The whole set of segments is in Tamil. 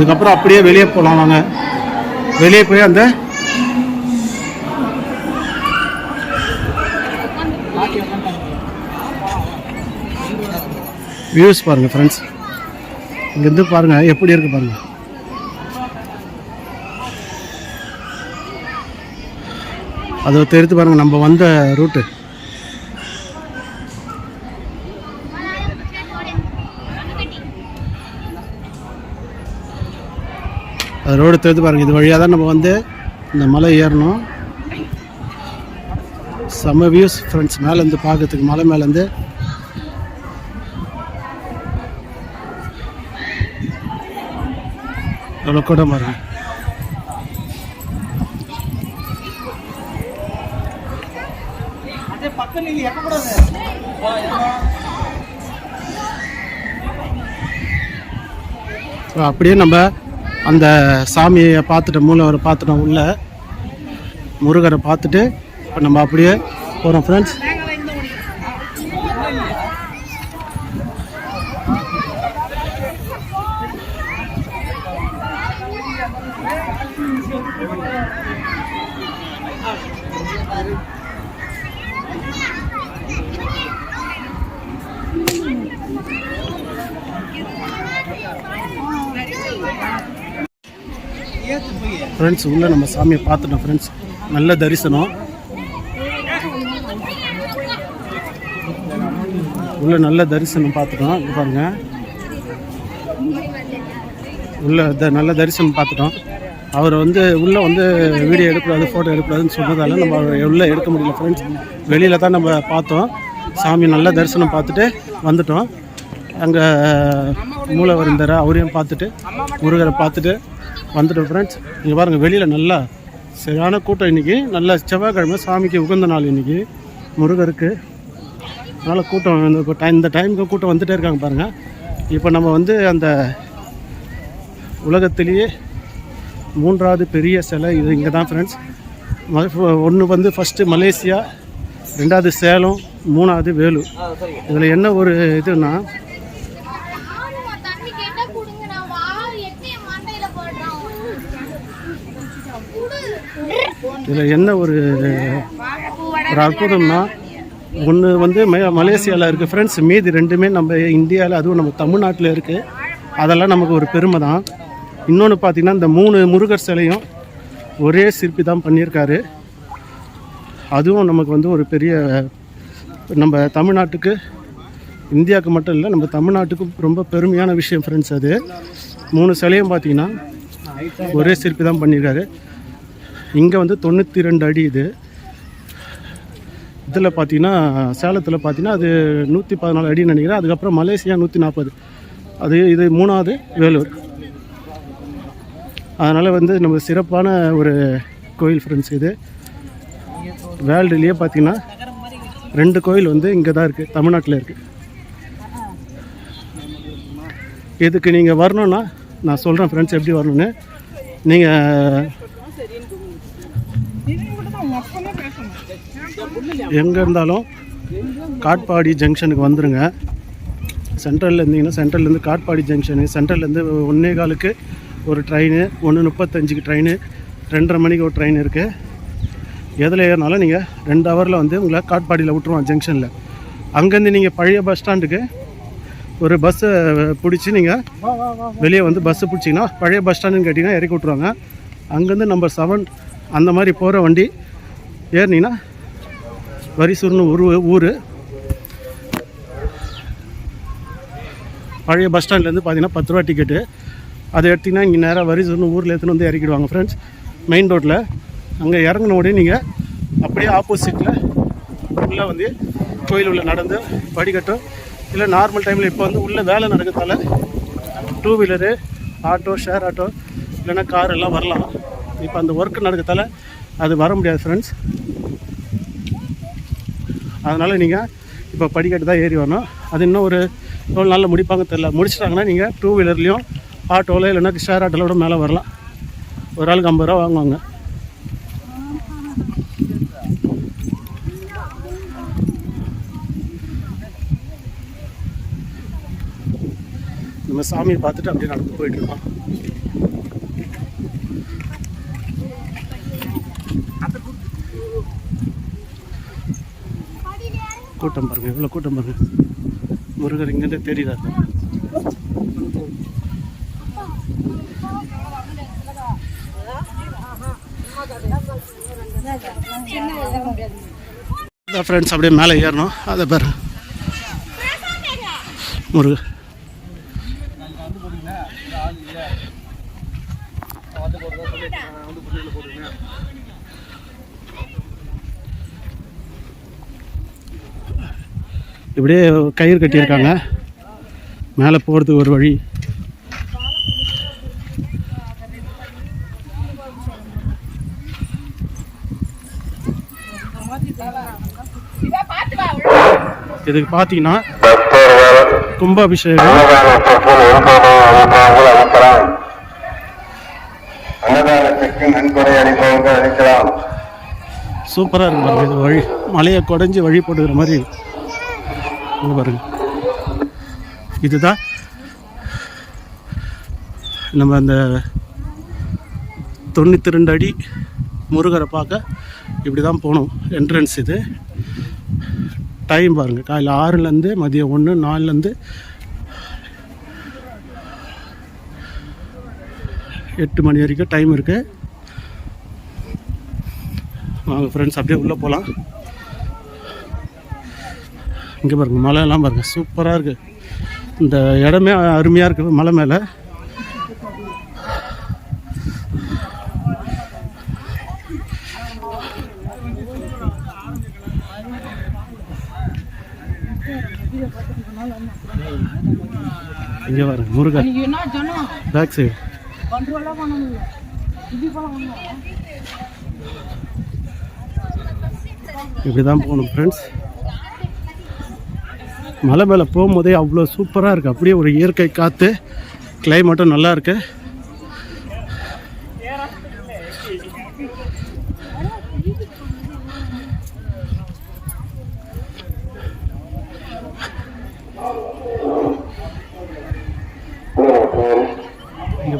இதுக்கப்புறம் அப்படியே வெளியே போகலாம் நாங்கள் வெளியே போய் அந்த வியூஸ் பாருங்கள் ஃப்ரெண்ட்ஸ் இங்கேருந்து பாருங்கள் எப்படி இருக்கு பாருங்கள் அதை தெரித்து பாருங்கள் நம்ம வந்த ரூட்டு அது ரோடு தெரிந்து பாருங்கள் இது வழியாக தான் நம்ம வந்து இந்த மலை ஏறணும். செம்ம வியூஸ் ஃப்ரெண்ட்ஸ் மேலேருந்து பார்க்கறதுக்கு மலை மேலேருந்து எவ்வளோ கூட பாருங்க. அப்படியே நம்ம அந்த சாமியை பார்த்துட்டு மூலவரை பார்த்துட்டோம் உள்ள முருகரை பார்த்துட்டு இப்போ நம்ம அப்படியே போகிறோம் ஃப்ரெண்ட்ஸ் ஃப்ரெண்ட்ஸ் உள்ளே நம்ம சாமியை பார்த்துட்டோம் ஃப்ரெண்ட்ஸ் நல்ல தரிசனம். உள்ளே நல்ல தரிசனம் பார்த்துட்டோம் இங்க பாருங்க. உள்ள த நல்ல தரிசனம் பார்த்துட்டோம். அவர் வந்து உள்ளே வந்து வீடியோ எடுக்கூடாது ஃபோட்டோ எடுக்கூடாதுன்னு சொன்னதால நம்ம உள்ளே எடுக்க முடியல ஃப்ரெண்ட்ஸ் வெளியில் தான் நம்ம பார்த்தோம். சாமி நல்ல தரிசனம் பார்த்துட்டு வந்துட்டோம். அங்கே மூலவர் இருந்தார் அவரையும் பார்த்துட்டு முருகரை பார்த்துட்டு வந்துட்டோம் ஃப்ரெண்ட்ஸ் இங்கே பாருங்கள் வெளியில் நல்லா சரியான கூட்டம் இன்றைக்கி நல்ல செவ்வாய்க்கிழமை சாமிக்கு உகந்த நாள் இன்றைக்கி முருகருக்கு. அதனால் கூட்டம் இந்த டைம் இந்த டைமுக்கு கூட்டம் வந்துட்டே இருக்காங்க பாருங்கள் இப்போ நம்ம வந்து அந்த உலகத்திலேயே மூன்றாவது பெரிய சிலை இது இங்கே தான் ஃப்ரெண்ட்ஸ் ஒன்று வந்து ஃபஸ்ட்டு மலேசியா ரெண்டாவது சேலம் மூணாவது வேலூர். இதில் என்ன ஒரு இதுன்னா ஆமா, தண்ணி கேட்டா குடுங்க நான் வா எட்டி என் மண்டையில போடுறான் குடு. இதில் என்ன ஒரு ஒரு அற்புதம்னா ஒன்று வந்து மே மலேசியாவில் இருக்குது ஃப்ரெண்ட்ஸ் மீதி ரெண்டுமே நம்ம இந்தியாவில் அதுவும் நம்ம தமிழ்நாட்டில் இருக்குது அதெல்லாம் நமக்கு ஒரு பெருமை தான். இன்னொன்று பார்த்தீங்கன்னா இந்த மூணு முருகர் சிலையும் ஒரே சிற்பி தான் பண்ணியிருக்காரு. அதுவும் நமக்கு வந்து ஒரு பெரிய நம்ம தமிழ்நாட்டுக்கு இந்தியாவுக்கு மட்டும் இல்லை நம்ம தமிழ்நாட்டுக்கும் ரொம்ப பெருமையான விஷயம் ஃப்ரெண்ட்ஸ் அது. மூணு சிலையும் பார்த்தீங்கன்னா ஒரே சிற்பி தான் பண்ணியிருக்காரு. இங்கே வந்து தொண்ணூற்றி ரெண்டு அடி இது. இதில் பார்த்தீங்கன்னா சேலத்தில் பார்த்தீங்கன்னா அது நூற்றி பதினாலு அடின்னு நினைக்கிறேன். அதுக்கப்புறம் மலேசியா நூற்றி நாற்பது அது இது மூணாவது வேலூர். அதனால் வந்து நம்ம சிறப்பான ஒரு கோயில் ஃப்ரெண்ட்ஸ் இது. வேர்ல்டுலேயே பார்த்தீங்கன்னா ரெண்டு கோயில் வந்து இங்கே தான் இருக்குது தமிழ்நாட்டில் இருக்குது இதுக்கு நீங்கள் வரணுன்னா நான் சொல்கிறேன் ஃப்ரெண்ட்ஸ் எப்படி வரணும்னு. நீங்கள் எங்கே இருந்தாலும் காட்பாடி ஜங்ஷனுக்கு வந்துடுங்க சென்ட்ரலில் இருந்தீங்கன்னா சென்ட்ரல்லேருந்து காட்பாடி ஜங்ஷனு சென்ட்ரல்லேருந்து ஒன்றே காலுக்கு ஒரு ட்ரெயின் ஒன்று முப்பத்தஞ்சுக்கு ட்ரெயின் ரெண்டரை மணிக்கு ஒரு ட்ரெயின் இருக்குது எதில் ஏறினாலும் நீங்கள் ரெண்டு ஹவரில் வந்து உங்களை காட்பாடியில் விட்ருவான் ஜங்ஷனில். அங்கேருந்து நீங்கள் பழைய பஸ் ஸ்டாண்டுக்கு ஒரு பஸ்ஸை பிடிச்சி நீங்கள் வெளியே வந்து பஸ்ஸு பிடிச்சிங்கன்னா பழைய பஸ் ஸ்டாண்டுன்னு கேட்டிங்கன்னா இறக்கி விட்ருவாங்க அங்கேருந்து நம்பர் செவன் அந்த மாதிரி போகிற வண்டி ஏறினீங்கன்னா வரிசூர்னு ஒரு ஊர். பழைய பஸ் ஸ்டாண்ட்லேருந்து பார்த்தீங்கன்னா பத்து ரூபா டிக்கெட்டு அதை எடுத்திங்கன்னா இங்கே நேராக வரிசூர்னு ஊரில் எடுத்துன்னு வந்து இறக்கிடுவாங்க ஃப்ரெண்ட்ஸ் மெயின் ரோட்டில் அங்கே இறங்கின உடனே நீங்கள் அப்படியே ஆப்போசிட்டில் உள்ளே வந்து கோயில் உள்ள நடந்து படிக்கட்டும் இல்லை நார்மல் டைமில் இப்போ வந்து உள்ளே வேலை நடக்கிறதால two wheeler auto share auto இல்லைன்னா கார் எல்லாம் வரலாம். இப்போ அந்த ஒர்க் நடக்கிறதால அது வர முடியாது ஃப்ரெண்ட்ஸ் அதனால் நீங்கள் இப்போ படிக்கட்டு தான் ஏறி வரணும். அது இன்னும் ஒரு எவ்வளோ நாளில் முடிப்பாங்க தெரில முடிச்சிட்டாங்கன்னா நீங்கள் டூ வீலர்லேயும் ஆட்டோவில் இல்லைன்னா ஷேர் ஆட்டோவில் கூட மேலே வரலாம். ஒரு ஆளுக்கு ஐம்பது ரூபா வாங்குவாங்க. நம்ம சாமியை பார்த்துட்டு அப்படியே நடந்து போயிட்டுருக்கோம் கூட்டம் பாருங்க எவ்வளோ கூட்டம் பாருங்க. முருகர் இங்கேருந்து தெரியுறாரு ஃப்ரெண்ட்ஸ் அப்படியே மேலே ஏறணும். அதை பாரு. முருகர் இப்படியே கயிறு கட்டியிருக்காங்க. மேலே போகிறதுக்கு ஒரு வழி. இதுக்கு பார்த்தீங்கன்னா கும்பாபிஷேகம். சூப்பராக இருக்கு இது வழி மலையை குடஞ்சி வழி போட்டுக்கிற மாதிரி. இங்கே பாருங்க. இதுதான் நம்ம அந்த தொண்ணூற்றி ரெண்டு அடி முருகரை பார்க்க இப்படி தான் போகணும். என்ட்ரன்ஸ் இது. டைம் பாருங்கள் காலையில் ஆறுலேருந்து மதியம் ஒன்று நாலுலேருந்து எட்டு மணி வரைக்கும் டைம் இருக்குது வாங்க ஃப்ரெண்ட்ஸ் அப்படியே உள்ளே போகலாம் இங்கே பாருங்க மலையெல்லாம் பாருங்க. சூப்பராக இருக்குது இந்த இடமே அருமையாக இருக்குது மலை மேலே. இங்கே பாருங்க முருகன். பேக் சைடு இப்படி தான் போகணும் ஃப்ரெண்ட்ஸ் மலை மேலே போகும்போதே அவ்வளோ சூப்பராக இருக்குது அப்படியே ஒரு இயற்கை காற்று கிளைமேட்டும் நல்லா இருக்கு. இங்கே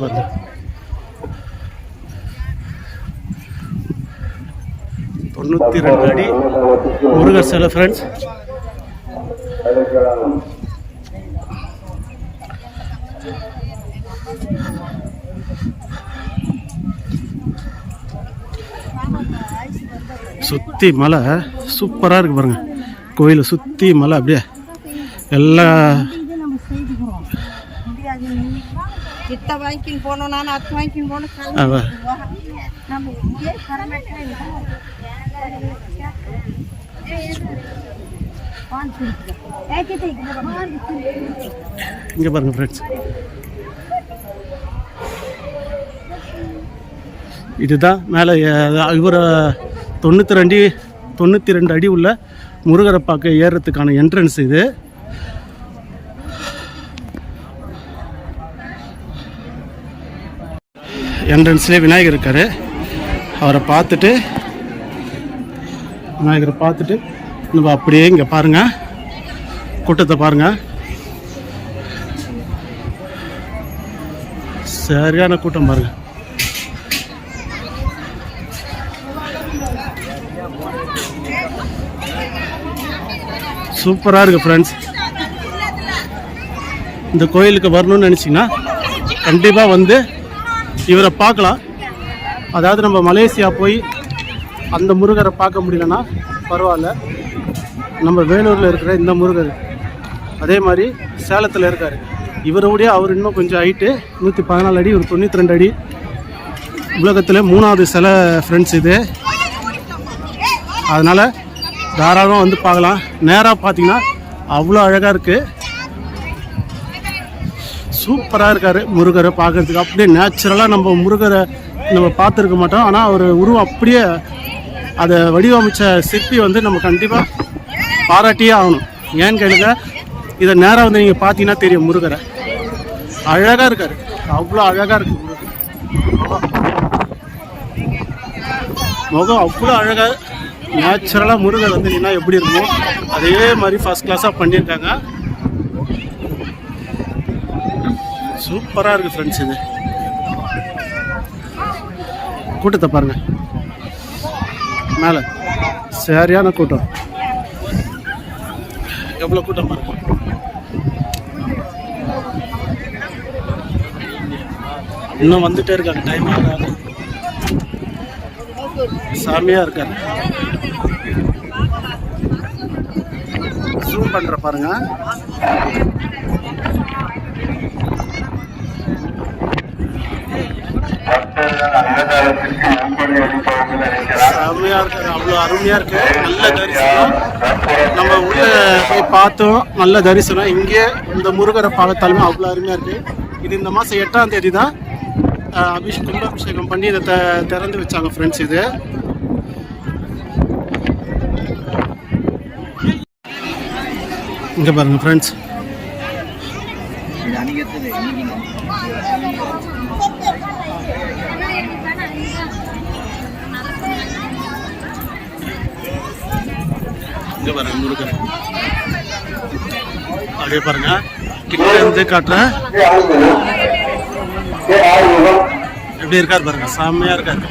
தொண்ணூற்றி ரெண்டு அடி முருகர் சில ஃப்ரெண்ட்ஸ் அளிக்கலாம் சுற்றி மலை சூப்பராக இருக்கு பாருங்க. கோயிலை சுற்றி மலை அப்படியே. எல்லா கிட்ட வாங்கிக்கின்னு போனோம் நான் அத்து வாங்கிக்கின்னு போனோம். நம்ம இங்கே பாருங்கள் பாருங்க ஃப்ரெண்ட்ஸ் இதுதான் மேலே இவர் தொண்ணூற்றி ரெண்டு தொண்ணூற்றி ரெண்டு அடி உள்ள முருகரை பார்க்க ஏறுறதுக்கான என்ட்ரன்ஸ் இது. என்ட்ரன்ஸ்லேயே விநாயகர் இருக்கார். அவரை பார்த்துட்டு விநாயகரை பார்த்துட்டு நம்ம அப்படியே இங்கே பாருங்கள் கூட்டத்தை பாருங்கள் சரியான கூட்டம் பாருங்கள் சூப்பராக இருக்குது ஃப்ரெண்ட்ஸ் இந்த கோயிலுக்கு வரணும்னு நினச்சிங்கன்னா கண்டிப்பாக வந்து இவரை பார்க்கலாம். அதாவது நம்ம மலேசியா போய் அந்த முருகரை பார்க்க முடியலன்னா பரவாயில்ல. நம்ம வேலூரில் இருக்கிற இந்த முருகர் அதே மாதிரி சேலத்தில் இருக்கார். இவரோடைய அவர் இன்னும் கொஞ்சம் ஹைட்டு நூற்றி பதினாலு அடி ஒரு தொண்ணூற்றி ரெண்டு அடி. உலகத்தில் மூணாவது சிலை ஃப்ரெண்ட்ஸ் இது. அதனால் தாராளமாக வந்து பார்க்கலாம். நேராக பார்த்தீங்கன்னா அவ்வளோ அழகாக இருக்குது சூப்பராக இருக்கார் முருகரை பார்க்குறதுக்கு. அப்படியே நேச்சுரலாக நம்ம முருகரை நம்ம பார்த்துருக்க மாட்டோம். ஆனால் அவர் உருவம் அப்படியே அதை வடிவமைச்ச சிற்பி வந்து நம்ம கண்டிப்பாக பாராட்டியே ஆகணும். ஏன்னு கேளுங்க இதை நேராக வந்து நீங்கள் பார்த்தீங்கன்னா தெரியும் முருகரை. அழகாக இருக்கார். அவ்வளோ அழகாக இருக்கு முருகர். முகம் அவ்வளோ அழகாக நேச்சுரலாக முருகர் வந்து நின்னா எப்படி இருக்குமோ அதே மாதிரி ஃபஸ்ட் கிளாஸாக பண்ணியிருக்காங்க. சூப்பராக இருக்குது ஃப்ரெண்ட்ஸ் இது. கூட்டத்தை பாருங்கள் மேலே. சரியான கூட்டம். எவ்வளோ கூட்டம் இருக்கும்? இன்னும் வந்துட்டே இருக்காங்க. டைம் ஆகாது. சாமியாக இருக்காரு. ஜூம் பண்ணுற பாருங்க. பக்தர்கள் அருமையாக இருக்குது அவ்வளோ அருமையாக இருக்கு. நல்ல தரிசனம். நம்ம உள்ள போய் பார்த்தோம். நல்ல தரிசனம். இங்கே இந்த முருகரை பார்த்தாலுமே அவ்வளோ அருமையாக இருக்கு. இது இந்த மாதம் எட்டாம் தேதி தான் அஹ், அபிஷேக் கும்பாபிஷேகம் பண்ணி இதை த- திறந்து வச்சாங்க ஃப்ரெண்ட்ஸ் இது. இங்கே பாருங்க ஃப்ரெண்ட்ஸ் இங்கே பாருங்க முருகன். அப்படியே பாருங்க. கிட்ட இருந்து காட்டுறேன் எப்படி இருக்காரு பாருங்க செம்மையா இருக்காரு.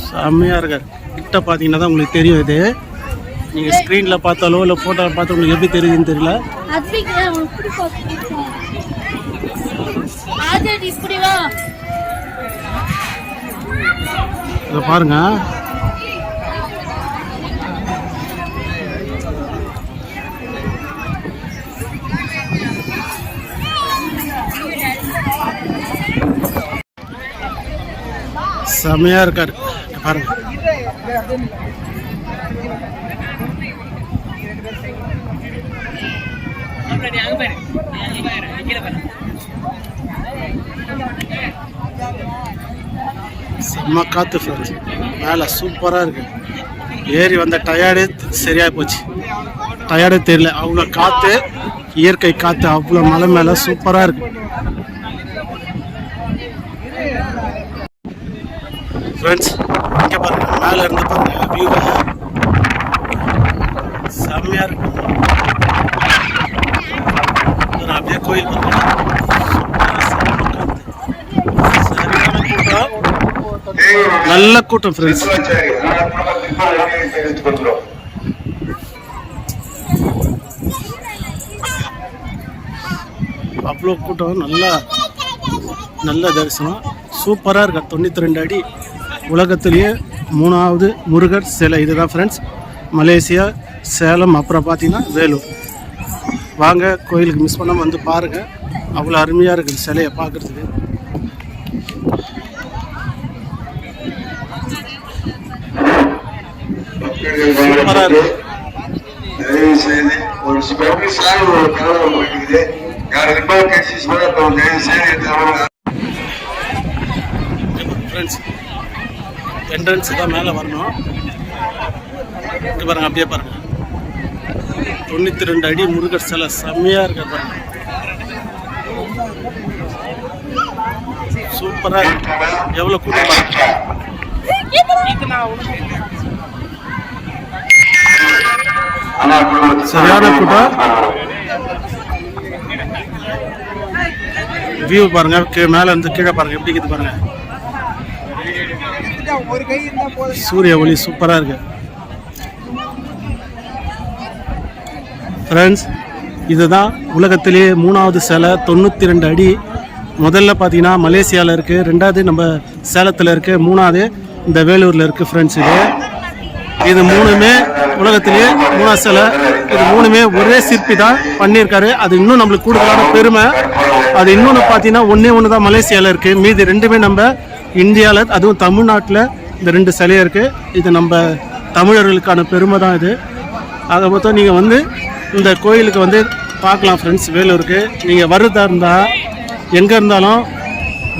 செம்மையா இருக்காரு. கிட்ட பார்த்தீங்கன்னா தான் உங்களுக்கு தெரியும் இது. நீங்க ஸ்க்ரீனில் பார்த்தாலோ இல்லை ஃபோட்டோவில் பார்த்தா உங்களுக்கு எப்படி தெரியுதுன்னு தெரியல. அதுக்கு இப்படி பார்த்து ஆஜடி இப்படி வா. இதை பாருங்க. செம்மையா இருக்காரு. இங்க பாருங்க. செம்ம காற்று ஃப்ரெண்ட்ஸ் மேலே சூப்பராக இருக்கு. ஏறி வந்த டயர்டே சரியாக போச்சு. டயர்டே தெரியல. அவ்வளோ காற்று இயற்கை காற்று அவ்வளோ மலை மேலே சூப்பராக இருக்கு. ஃப்ரெண்ட்ஸ் இங்கே பாருங்கள் மேலே இருந்து பாருங்கள் வியூவை செம்மையாக இருக்கு ஒரு அப்படியே கோயில் பாருங்க சரியான கூட்டம் நல்ல கூட்டம் ஃப்ரெண்ட்ஸ் அவ்வளோ கூட்டம் நல்லா நல்ல தரிசனம் சூப்பராக இருக்கா தொண்ணூற்றி ரெண்டு அடி உலகத்திலேயே மூணாவது முருகர் சிலை இதுதான் ஃப்ரெண்ட்ஸ் மலேசியா சேலம் அப்புறம் பார்த்தீங்கன்னா வேலூர் வாங்க கோயிலுக்கு மிஸ் பண்ணாமல் வந்து பாருங்கள் அவ்வளோ அருமையாக இருக்குது சிலையை பார்க்குறதுக்கு தயவு செய்து ஒரு ஸ்பெஷல் ஒரு கலவரம் போயிட்டு யாருக்கிட்ட கட்சி சொல்ல தயவு செய்து எடுத்து ஃப்ரெண்ட்ஸ் என்ட்ரன்ஸ் தான் மேலே வரணும். இங்கே பாருங்க அப்படியே பாருங்க. தொண்ணூற்றி ரெண்டு அடி முருகர் சிலை செம்மையாக இருக்க பாருங்க. சூப்பராக இருக்கு. எவ்வளோ கூட்டம் பாருங்க. சரியான கூட்டம். வியூ பாருங்க மேலே இருந்து கீழே பாருங்க எப்படி இருக்குது பாருங்க. சூரிய ஒளி சூப்பராக இருக்கு. ஃப்ரெண்ட்ஸ் இதுதான் உலகத்திலேயே மூணாவது சிலை தொண்ணூற்றி ரெண்டு அடி. முதல்ல பார்த்தீங்கன்னா மலேசியாவில் இருக்குது ரெண்டாவது நம்ம சேலத்தில் இருக்குது மூணாவது இந்த வேலூரில் இருக்குது ஃப்ரெண்ட்ஸ் இது. இது மூணுமே உலகத்திலேயே மூணா சிலை. இது மூணுமே ஒரே சிற்பி தான் பண்ணியிருக்காரு. அது இன்னும் நம்மளுக்கு கூடுதலான பெருமை. அது இன்னொன்று பார்த்தீங்கன்னா ஒன்றே ஒன்று தான் மலேசியாவில் இருக்குது மீதி ரெண்டுமே நம்ம இந்தியாவில் அதுவும் தமிழ்நாட்டில் இந்த ரெண்டு சிலையும் இருக்குது இது நம்ம தமிழர்களுக்கான பெருமை தான் இது. அதை மொத்தம் நீங்கள் வந்து இந்த கோயிலுக்கு வந்து பார்க்கலாம் ஃப்ரெண்ட்ஸ் வேலூருக்கு. நீங்கள் வர்றதா இருந்தால் எங்கே இருந்தாலும்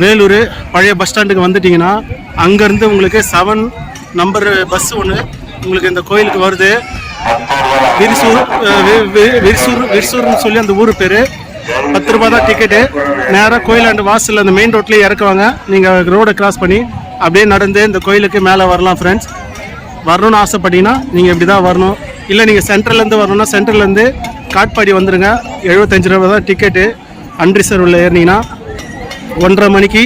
வேலூர் பழைய பஸ் ஸ்டாண்டுக்கு வந்துட்டிங்கன்னா அங்கேருந்து உங்களுக்கு செவன் நம்பர் பஸ் ஒன்று உங்களுக்கு இந்த கோயிலுக்கு வருது. விரிசூர் விரிசூர் விரிசூர்னு சொல்லி அந்த ஊர் பேர். பத்து ரூபா தான் டிக்கெட்டு நேராக கோயிலாண்டு வாசலில் அந்த மெயின் ரோட்லேயே இறக்குவாங்க. நீங்கள் ரோடை கிராஸ் பண்ணி அப்படியே நடந்து இந்த கோயிலுக்கு மேலே வரலாம் ஃப்ரெண்ட்ஸ் வரணும்னு ஆசைப்பட்டீங்கன்னா நீங்கள் இப்படி தான் வரணும். இல்லை நீங்கள் சென்ட்ரல்லேருந்து வரணும்னா சென்ட்ரல்லேருந்து காட்பாடி வந்துடுங்க எழுபத்தஞ்சு ரூபா தான் டிக்கெட்டு அன்ரிசர்வில் ஏறினீங்கன்னா ஒன்றரை மணிக்கு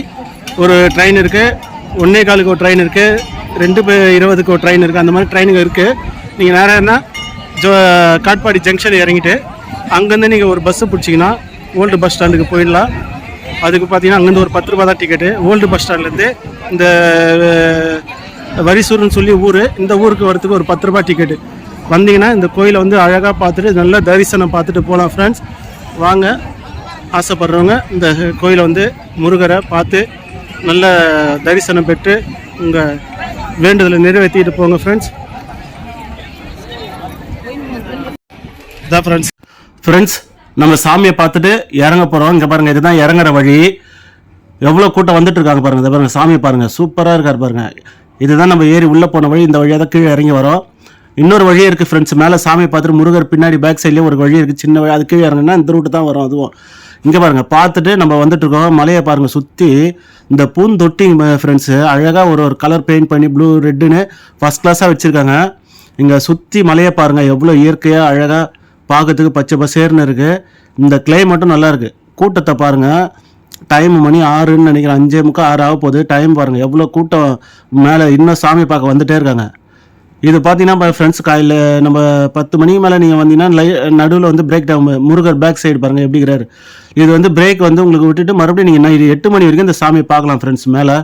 ஒரு ட்ரெயின் இருக்குது ஒன்றே காலுக்கு ஒரு ட்ரெயின் இருக்குது ரெண்டு இருபதுக்கு ஒரு ட்ரெயின் இருக்குது அந்த மாதிரி ட்ரெயினுங்க இருக்குது நீங்கள் நேரம்னா ஜோ காட்பாடி ஜங்ஷன் இறங்கிட்டு அங்கேருந்து நீங்கள் ஒரு பஸ்ஸு பிடிச்சிங்கன்னா ஓல்டு பஸ் ஸ்டாண்டுக்கு போயிடலாம். அதுக்கு பார்த்தீங்கன்னா அங்கேருந்து ஒரு பத்து ரூபா தான் டிக்கெட்டு ஓல்டு பஸ் ஸ்டாண்ட்லேருந்து இந்த வரிசூர்னு சொல்லி ஊர் இந்த ஊருக்கு வரத்துக்கு ஒரு பத்து ரூபா டிக்கெட்டு வந்தீங்கன்னா இந்த கோயிலை வந்து அழகாக பார்த்துட்டு நல்லா தரிசனம் பார்த்துட்டு போகலாம் ஃப்ரெண்ட்ஸ் வாங்க. ஆசைப்படுறவங்க இந்த கோயிலை வந்து முருகரை பார்த்து நல்ல தரிசனம் பெற்று உங்கள் வேண்டுதலை நிறைவேற்றிட்டு போங்க ஃப்ரெண்ட்ஸ் இதான் ஃப்ரெண்ட்ஸ் ஃப்ரெண்ட்ஸ் நம்ம சாமியை பார்த்துட்டு இறங்க போகிறோம் இங்கே பாருங்கள் இதுதான் இறங்குற வழி. எவ்வளோ கூட்டம் வந்துட்டு இருக்காங்க பாருங்கள் இதை பாருங்கள் சாமியை பாருங்கள் சூப்பராக இருக்கார் பாருங்கள் இதுதான் நம்ம ஏறி உள்ளே போன வழி. இந்த வழியாக தான் கீழே இறங்கி வரோம். இன்னொரு வழி இருக்குது ஃப்ரெண்ட்ஸ் மேலே சாமியை பார்த்துட்டு முருகர் பின்னாடி பேக் சைட்லேயே ஒரு வழி இருக்குது சின்ன வழி. அது கீழே இறங்குனா இந்த ரூட்டு தான் வரும் அதுவும். இங்கே பாருங்கள் பார்த்துட்டு நம்ம வந்துட்டு இருக்கோம். மலையை பாருங்கள் சுற்றி இந்த பூந்தொட்டி ஃப்ரெண்ட்ஸு அழகாக ஒரு ஒரு கலர் பெயிண்ட் பண்ணி ப்ளூ ரெட்டுன்னு ஃபஸ்ட் கிளாஸாக வச்சுருக்காங்க. இங்கே சுற்றி மலையை பாருங்கள் எவ்வளோ இயற்கையாக அழகாக பார்க்கறதுக்கு பச்சை பசேர்னு இருக்குது இந்த மட்டும் நல்லா இருக்குது கூட்டத்தை பாருங்கள் டைம் மணி ஆறுன்னு நினைக்கிறேன் அஞ்சே முக்கால் ஆறு ஆக போகுது. டைம் பாருங்கள் எவ்வளோ கூட்டம் மேலே இன்னும் சாமி பார்க்க வந்துகிட்டே இருக்காங்க. இது பார்த்தீங்கன்னா ஃப்ரெண்ட்ஸ் காலையில் நம்ம பத்து மணிக்கு மேலே நீங்கள் வந்தீங்கன்னா லை நடுவில் வந்து break down Murugar back side பாருங்கள் எப்படிங்கிறாரு இது வந்து பிரேக் வந்து உங்களுக்கு விட்டுட்டு மறுபடியும் நீங்கள் என்ன இது எட்டு மணி வரைக்கும் இந்த சாமியை பார்க்கலாம் ஃப்ரெண்ட்ஸ் மேலே.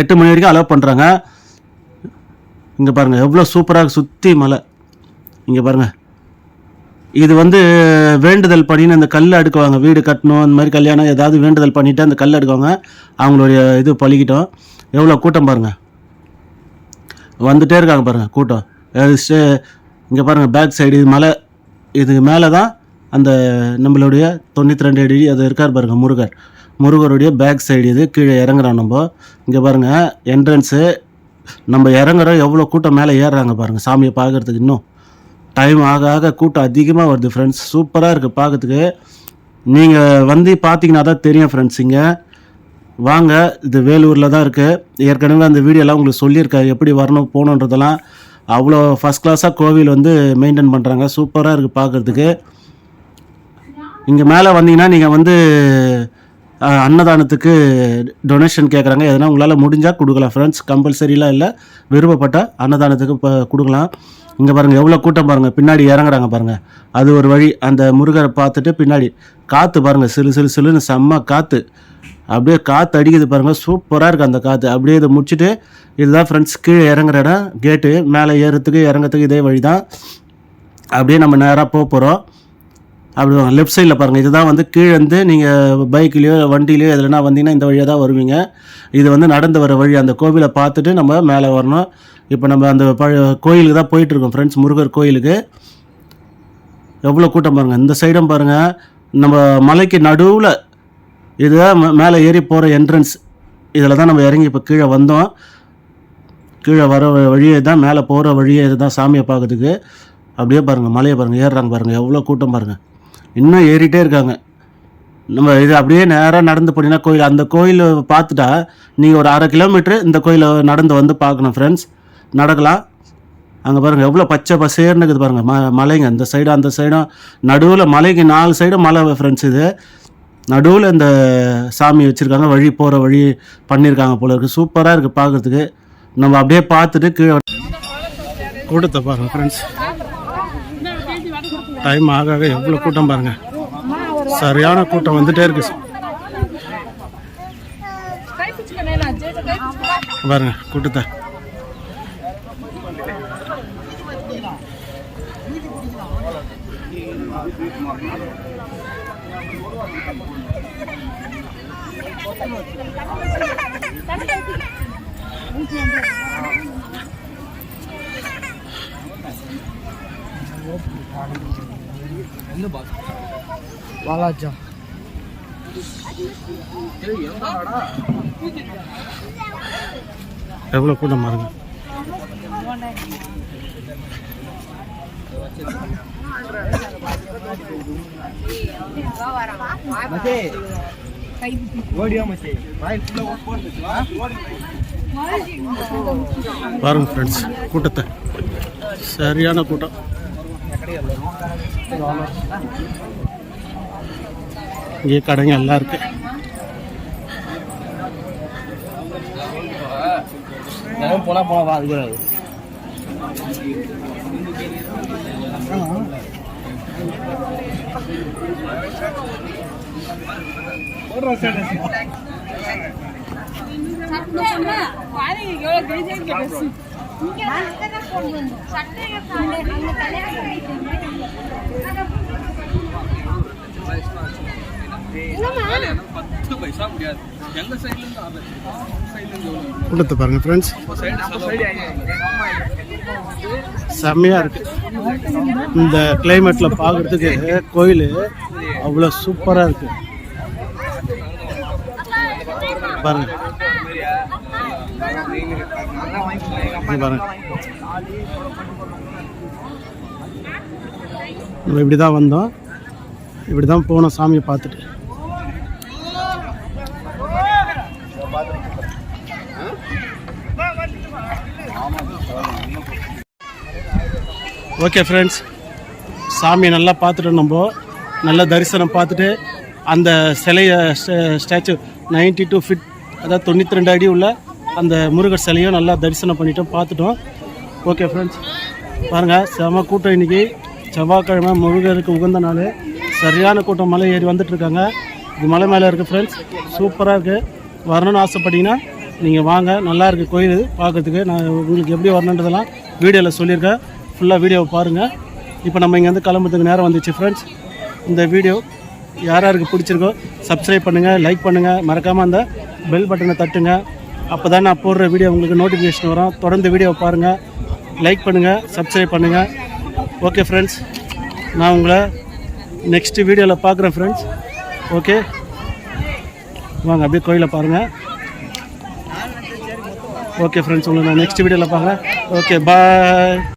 எட்டு மணி வரைக்கும் அலோவ் பண்ணுறாங்க இங்கே பாருங்கள் எவ்வளோ சூப்பராக சுற்றி மலை. இங்கே பாருங்கள் இது வந்து வேண்டுதல் பண்ணின்னு அந்த கல் அடுக்குவாங்க வீடு கட்டணும் அந்த மாதிரி கல்யாணம் ஏதாவது வேண்டுதல் பண்ணிவிட்டு அந்த கல் அடுக்குவாங்க அவங்களுடைய இது பழிக்கிட்டோம் எவ்வளோ கூட்டம் பாருங்கள் வந்துட்டே இருக்காங்க பாருங்கள் கூட்டம். இங்கே பாருங்கள் பேக் சைடு இது மலை இதுக்கு மேலே தான் அந்த நம்மளுடைய தொண்ணூற்றி ரெண்டு அடி அது இருக்கார் பாருங்கள் முருகர். முருகருடைய பேக் சைடு இது கீழே இறங்குறோம் நம்ம. இங்கே பாருங்கள் என்ட்ரன்ஸு நம்ம இறங்குறோம் எவ்வளோ கூட்டம் மேலே ஏறுறாங்க பாருங்கள் சாமியை பார்க்கறதுக்கு இன்னும். டைம் ஆக ஆக கூட்டம் அதிகமாக வருது ஃப்ரெண்ட்ஸ் சூப்பராக இருக்குது பார்க்கறதுக்கு. நீங்கள் வந்து பார்த்தீங்கன்னா தான் தெரியும் ஃப்ரெண்ட்ஸ் இங்கே. வாங்க இது வேலூரில் தான் இருக்குது ஏற்கனவே அந்த வீடியோலாம் உங்களுக்கு சொல்லியிருக்கேன் எப்படி வரணும் போகணுன்றதெல்லாம் அவ்வளோ ஃபஸ்ட் கிளாஸாக கோவில் வந்து மெயின்டைன் பண்ணுறாங்க சூப்பராக இருக்குது பார்க்குறதுக்கு இங்கே மேலே வந்தீங்கன்னா நீங்கள் வந்து அன்னதானத்துக்கு டொனேஷன் கேட்குறாங்க எதனா உங்களால் முடிஞ்சால் கொடுக்கலாம். ஃப்ரெண்ட்ஸ் கம்பல்சரிலாம் இல்லை. விருப்பப்பட்ட அன்னதானத்துக்கு இப்போ கொடுக்கலாம். இங்கே பாருங்கள் எவ்வளோ கூட்டம் பாருங்கள் பின்னாடி இறங்குறாங்க பாருங்கள் அது ஒரு வழி. அந்த முருகரை பார்த்துட்டு பின்னாடி காற்று பாருங்கள் சிலு சிலு சிலுன்னு செம்ம காற்று அப்படியே காற்று அடிக்குது பாருங்கள் சூப்பராக இருக்குது அந்த காற்று அப்படியே இதை முடிச்சுட்டு இதுதான் ஃப்ரெண்ட்ஸ் கீழே இறங்குற இடம் கேட்டு மேலே ஏறுறதுக்கு இறங்கிறதுக்கு இதே வழி தான் அப்படியே நம்ம நேராக போக போகிறோம் அப்படி லெஃப்ட் சைடில் பாருங்கள் இதுதான் வந்து கீழே வந்து நீங்கள் பைக்லேயோ வண்டியிலையோ எதுலனா வந்தீங்கன்னா இந்த வழியாக தான் வருவீங்க. இது வந்து நடந்து வர வழி. அந்த கோவிலை பார்த்துட்டு நம்ம மேலே வரணும். இப்போ நம்ம அந்த ப கோயிலுக்கு தான் போயிட்டுருக்கோம் ஃப்ரெண்ட்ஸ் முருகர் கோயிலுக்கு. எவ்வளோ கூட்டம் பாருங்கள் இந்த சைடும் பாருங்கள் நம்ம மலைக்கு நடுவில் இதுதான் மே- மேலே ஏறி போகிற என்ட்ரன்ஸ் இதில் தான் நம்ம இறங்கி இப்போ கீழே வந்தோம். கீழே வர வழியே தான் மேலே போகிற வழியே இதுதான் சாமியை பார்க்கறதுக்கு. அப்படியே பாருங்கள் மலையை பாருங்கள் ஏறுறாங்க பாருங்கள் எவ்வளோ கூட்டம் பாருங்கள் இன்னும் ஏறிட்டே இருக்காங்க. நம்ம இது அப்படியே நேராக நடந்து போனீங்கன்னா கோயில் அந்த கோயில் பார்த்துட்டா நீங்கள் ஒரு அரை கிலோமீட்ரு இந்த கோயிலை நடந்து வந்து பார்க்கணும் ஃப்ரெண்ட்ஸ் நடக்கலாம் அங்கே பாருங்கள் எவ்வளோ பச்சை பசேர்னு இருக்குது பாருங்கள் ம மலைங்க. இந்த சைடும் அந்த சைடும் நடுவில் மலைக்கு நாலு சைடும் மலை ஃப்ரெண்ட்ஸ் இது. நடுவில் இந்த சாமி வச்சுருக்காங்க வழி போகிற வழி பண்ணியிருக்காங்க போல இருக்குது சூப்பராக இருக்குது பார்க்குறதுக்கு நம்ம அப்படியே பார்த்துட்டு கீழே கூட்டத்தை பாருங்கள் ஃப்ரெண்ட்ஸ் டைம் ஆக ஆக எவ்வளோ கூட்டம் பாருங்கள் சரியான கூட்டம் வந்துட்டே இருக்கு. பாருங்க கூட்டத்தை. வாலாஜா எவ்வளோ கூட்டம் பாருங்க பாருங்க ஃப்ரெண்ட்ஸ் கூட்டத்தை. சரியான கூட்டம். இங்கே கடைங்க எல்லாம் இருக்கு. போனா போனா வா அது கூடாது பத்து பைசா முடியாது. கூட்டத்தை பாருங்க ஃப்ரெண்ட்ஸ் செம்மையாக இருக்குது இந்த கிளைமேட்டில் பார்க்குறதுக்கு கோயில் அவ்வளோ சூப்பராக இருக்குது பாருங்க. பாருங்க. நம்ம இப்படி தான் வந்தோம். இப்படி தான் போனோம் சாமியை பார்த்துட்டு. ஓகே ஃப்ரெண்ட்ஸ் சாமியை நல்லா பார்த்துட்டு நம்ம நல்ல தரிசனம் பார்த்துட்டு அந்த சிலையை ஸ்டாச்சு நைன்டி டூ ஃபிட் அதாவது தொண்ணூற்றி ரெண்டு அடி உள்ள அந்த முருகர் சிலையும் நல்லா தரிசனம் பண்ணிட்டோம் பார்த்துட்டோம். ஓகே ஃப்ரெண்ட்ஸ் பாருங்கள் செம கூட்டம் இன்னைக்கு. செவ்வாய்க்கிழமை முருகருக்கு உகந்த நாள். சரியான கூட்டம் மலை ஏறி வந்துட்டுருக்காங்க. இது மலை மேலே இருக்குது ஃப்ரெண்ட்ஸ் சூப்பராக இருக்குது வரணும்னு ஆசைப்பட்டீங்கன்னா நீங்கள் வாங்க. நல்லா இருக்குது கோயில் பார்க்கறதுக்கு. நான் உங்களுக்கு எப்படி வரணுன்றதெல்லாம் வீடியோவில் சொல்லியிருக்கேன். ஃபுல்லாக வீடியோவை பாருங்கள் இப்போ நம்ம இங்கேருந்து கிளம்புறதுக்கு நேரம் வந்துச்சு ஃப்ரெண்ட்ஸ் இந்த வீடியோ யார் யாருக்கு பிடிச்சிருக்கோ சப்ஸ்கிரைப் பண்ணுங்கள் லைக் பண்ணுங்கள் மறக்காமல் அந்த பெல் பட்டனை தட்டுங்க. அப்போ தான் நான் போடுற வீடியோ உங்களுக்கு நோட்டிஃபிகேஷன் வரும். தொடர்ந்து வீடியோவை பாருங்கள் லைக் பண்ணுங்கள் சப்ஸ்கிரைப் பண்ணுங்கள் ஓகே ஃப்ரெண்ட்ஸ் நான் உங்களை நெக்ஸ்ட் வீடியோவில் பார்க்குறேன் ஃப்ரெண்ட்ஸ் ஓகே வாங்க அப்படியே கோயிலை பாருங்கள் ஓகே ஃப்ரெண்ட்ஸ் உங்களை நான் நெக்ஸ்ட் வீடியோவில் பார்க்குறேன். Okay bye